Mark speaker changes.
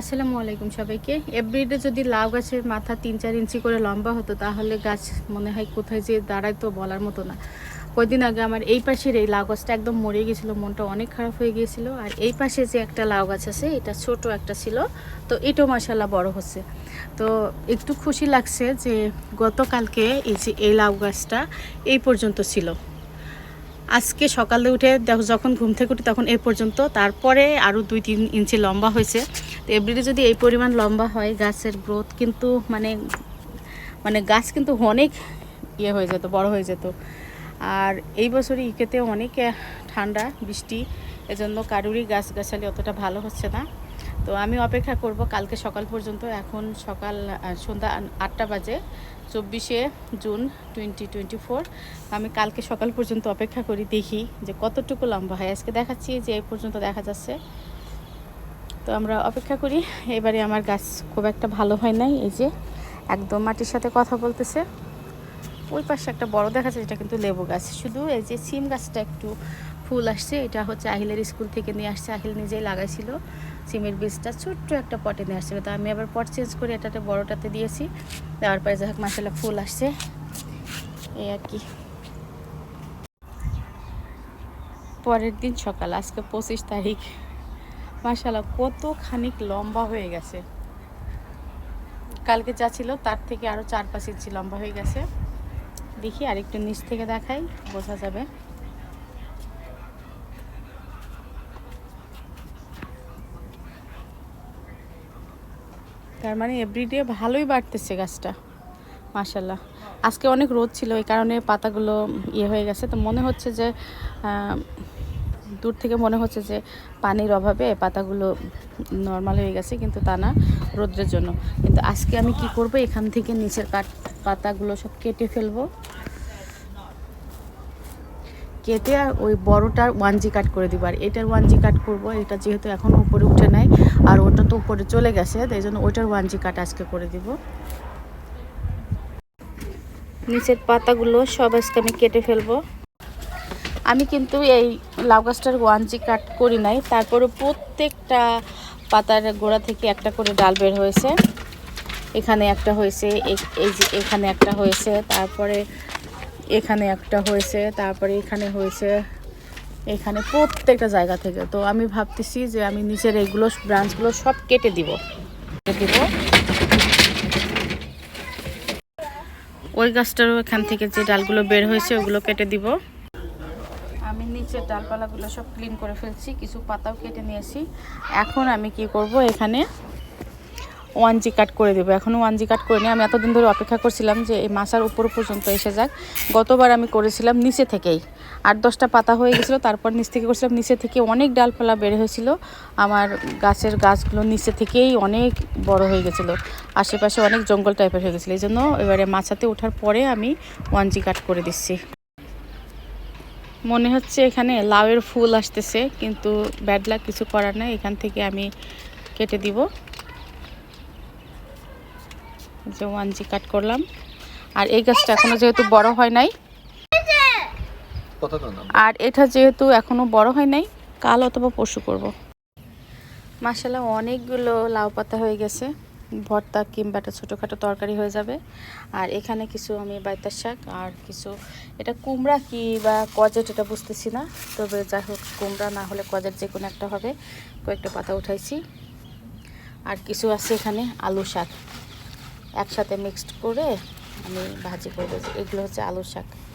Speaker 1: আসসালামু আলাইকুম সবাইকে। এভরিডে যদি লাউ গাছের মাথা তিন চার ইঞ্চি করে লম্বা হতো, তাহলে গাছ মনে হয় কোথায় যে দাঁড়ায় তো বলার মতো না। কয়দিন আগে আমার এই পাশের এই লাউ গাছটা একদম মরে গিয়েছিল মনটা অনেক খারাপ হয়ে গিয়েছিল। আর এই পাশে যে একটা লাউ গাছ আছে, এটা ছোট একটা ছিল, তো এটাও মাসাল্লাহ বড় হচ্ছে। তো একটু খুশি লাগছে যে গতকালকে এই যে এই লাউ গাছটা এই পর্যন্ত ছিল। আজকে সকালে উঠে দেখো, যখন ঘুম থেকে উঠি তখন এই পর্যন্ত। তারপরে আরও দুই তিন ইঞ্চি লম্বা হয়েছে। তো এভরিডে যদি এই পরিমাণ লম্বা হয়, গাছের গ্রোথ কিন্তু মানে মানে গাছ কিন্তু অনেক ইয়ে হয়ে যেত, বড় হয়ে যেত। আর এই বছরে ইকেতে অনেক ঠান্ডা, বৃষ্টি, এজন্য কারুরই গাছ গাছালি অতটা ভালো হচ্ছে না। তো আমি অপেক্ষা করব কালকে সকাল পর্যন্ত। এখন সকাল সন্ধ্যা আটটা বাজে, চব্বিশে জুন টোয়েন্টি টোয়েন্টি ফোর আমি কালকে সকাল পর্যন্ত অপেক্ষা করি, দেখি যে কতটুকু লম্বা হয়। আজকে দেখাচ্ছি যে এই পর্যন্ত দেখা যাচ্ছে। তো আমরা অপেক্ষা করি, এবারে আমার গাছ খুব একটা ভালো হয় নাই, এই যে একদম মাটির সাথে কথা বলতেছে। ওই পাশে একটা বড় দেখা যাচ্ছে এটা কিন্তু লেবু গাছ। শুধু এই যে সিম গাছটা একটু ফুল আসছে, এটা হচ্ছে আহিলের স্কুল থেকে নিয়ে আসছে। আহিল নিজেই লাগাইছিল। সিমের বীজটা ছোট্ট একটা পটে নিয়ে আসছিল তো আমি আবার পট চেঞ্জ করে এটাতে বড়টাতে দিয়েছি। দেওয়ার পরে যাই হোক মাসাল্লাহ ফুল আসছে। এই আর কি। পরের দিন সকাল, আজকে পঁচিশ তারিখ। মাসাল্লাহ কত খানিক লম্বা হয়ে গেছে। কালকে যা ছিল, তার থেকে আরও চার পাঁচ ইঞ্চি লম্বা হয়ে গেছে। দেখি আর একটু নিচ থেকে দেখাই, বোঝা যাবে। তার মানে এভরিডে ভালোই বাড়তেছে গাছটা। মাশাল্লাহ আজকে অনেক রোদ ছিল, এই কারণে পাতাগুলো ইয়ে হয়ে গেছে। তো মনে হচ্ছে যে দূর থেকে মনে হচ্ছে যে পানির অভাবে পাতাগুলো নর্মাল হয়ে গেছে, কিন্তু তা না, রোদ্রের জন্য। কিন্তু আজকে আমি কি করব? এখান থেকে নিচের কাট পাতাগুলো সব কেটে ফেলব। কেটে আর ওই বড়টার ওয়ান জি কাট করে দিব। আর এটার ওয়ান জি কাট করব, এটা যেহেতু এখন উপরে উঠে নাই, আর ওটা তো উপরে চলে গেছে, তাই জন্য ওইটার ওয়ান জি কাট আজকে করে দিব। নিচের পাতাগুলো সব আজকে আমি কেটে ফেলব। আমি কিন্তু এই লাউ গাছটার ওয়ান জি কাট করি নাই, তারপরে প্রত্যেকটা পাতার গোড়া থেকে একটা করে ডাল বের হয়েছে। এখানে একটা হয়েছে এই যে এখানে একটা হয়েছে, তারপরে এখানে একটা হয়েছে, তারপরে এখানে হয়েছে, এখানে প্রত্যেকটা জায়গা থেকে। তো আমি ভাবতেছি যে আমি নিচের এইগুলো ব্রাঞ্চগুলো সব কেটে দিব। দিব। ওই গাছটারও এখান থেকে যে ডালগুলো বের হয়েছে, ওগুলো কেটে দিব। আমি নিচের ডালপালাগুলো সব ক্লিন করে ফেলছি, কিছু পাতাও কেটে নিয়েছি। এখন আমি কি করব এখানে? ওয়ান জি কাট করে দেবো। এখনও ওয়ান জি কাট করে নিই আমি এতদিন ধরে অপেক্ষা করছিলাম যে এই মাছার উপর পর্যন্ত এসে যাক। গতবার আমি করেছিলাম নিচে থেকেই। আট দশটা পাতা হয়ে গেছিল, তারপর নিচ থেকে করেছিলাম নিচে থেকে অনেক ডালপালা বের হয়েছিল। আমার গাছের গাছগুলো নিচে থেকেই অনেক বড় হয়ে গেছিল। আশেপাশে অনেক জঙ্গল টাইপের হয়ে গেছিল। এই জন্য এবারে মাছাতে ওঠার পরে আমি ওয়ান জি কাট করে দিচ্ছি। মনে হচ্ছে এখানে লাউয়ের ফুল আসতেছে, কিন্তু ব্যাড লাক কিছু করার নেই। এখান থেকে আমি কেটে দিব। যে ওয়ান জি কাট করলাম। আর এই গাছটা এখনও যেহেতু বড় হয় নাই আর এটা যেহেতু এখনও বড় হয় নাই কাল অথবা পরশু করব। মাসাল্লাহ অনেকগুলো লাউ পাতা হয়ে গেছে। ভর্তা কিংবা একটা ছোটোখাটো তরকারি হয়ে যাবে। আর এখানে কিছু আমি বাইতার শাক আর কিছু এটা কুমড়া কি বা কজেট এটা বুঝতেছি না। তবে যাই হোক কুমড়া না হলে কজেট যে কোনো একটা হবে। কয়েকটা পাতা উঠাইছি। আর কিছু আছে এখানে আলু শাক। একসাথে মিক্সড করে আমি ভাজি করব এগুলো হচ্ছে আলু শাক।